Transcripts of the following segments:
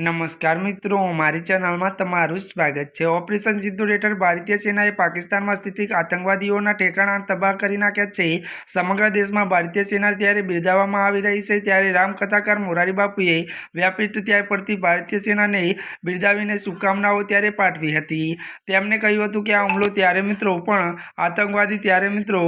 નમસ્કાર મિત્રો, મારી ચેનલમાં તમારું સ્વાગત છે. ઓપરેશન સિંદૂર હેઠળ ભારતીય સેનાએ પાકિસ્તાનમાં સ્થિત આતંકવાદીઓના ઠેકાણા તબાહ કરી નાખ્યા છે. સમગ્ર દેશમાં ભારતીય સેના ત્યારે બિરદાવવામાં આવી રહી છે. ત્યારે રામકથાકાર મોરારી બાપુએ વ્યાપિત ત્યાર પરથી ભારતીય સેનાને બિરદાવીને શુભકામનાઓ ત્યારે પાઠવી હતી. તેમણે કહ્યું હતું કે આ હુમલો ત્યારે મિત્રો પણ આતંકવાદી ત્યારે મિત્રો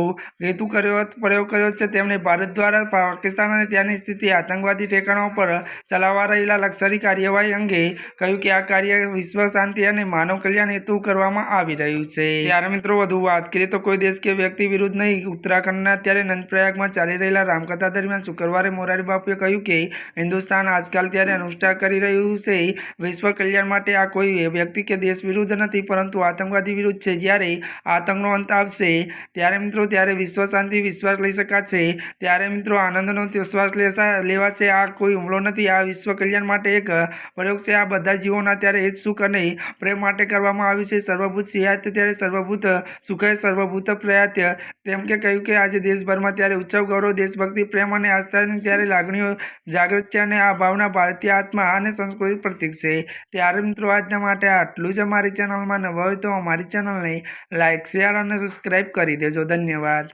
હેતુ કર્યો પ્રયોગ કર્યો છે. તેમણે ભારત દ્વારા પાકિસ્તાન અને ત્યાંની સ્થિતિ આતંકવાદી ઠેકાણાઓ પર ચલાવવા રહેલા લશ્કરી કાર્યવાહી અંગે કહ્યું કે આ કાર્ય વિશ્વ શાંતિ અને માનવ કલ્યાણ હેતુ કરવામાં આવી રહ્યું છે. ત્યારે મિત્રો વધુ વાત કરીએ તો કોઈ દેશ કે વ્યક્તિ વિરુદ્ધ નહીં, ઉત્તરાખંડના અત્યારે નંદપ્રયાગમાં ચાલી રહેલા રામકથા દરમિયાન શુક્રવારે મોરારી બાપુએ કહ્યું કે હિન્દુસ્તાન આજકાલ ત્યારે અનુષ્ઠા કરી રહ્યું છે. વિશ્વ કલ્યાણ માટે આ કોઈ વ્યક્તિ કે દેશ વિરુદ્ધ નથી, પરંતુ આતંકવાદી વિરુદ્ધ છે. જ્યારે આતંકનો અંત આવશે, ત્યારે મિત્રો ત્યારે વિશ્વ શાંતિ વિશ્વાસ લઈ શકાશે. ત્યારે મિત્રો આનંદનો વિશ્વાસ લેવાશે. આ કોઈ હુમલો નથી. આ વિશ્વ કલ્યાણ માટે એક પ્રયોગ છે, આ બધા જીવોના ત્યારે હિત સુખ અને પ્રેમ માટે કરવામાં આવ્યું છે. સર્વભૂત સિયાત ત્યારે સર્વભૂત સુખે સર્વભૂત પ્રયાત તેમ કે કહ્યું કે આજે દેશભરમાં ત્યારે ઉત્સવ, ગૌરવ, દેશભક્તિ, પ્રેમ અને આસ્થાની ત્યારે લાગણીઓ જાગૃત છે અને આ ભાવના ભારતીય આત્મા અને સંસ્કૃતિ પ્રતીક છે. ત્યારે મિત્રો, આજના માટે આટલું જ અમારી ચેનલમાં નવા હોય તો અમારી ચેનલને લાઇક શેર અને સબસ્ક્રાઈબ કરી દેજો. ધન્યવાદ.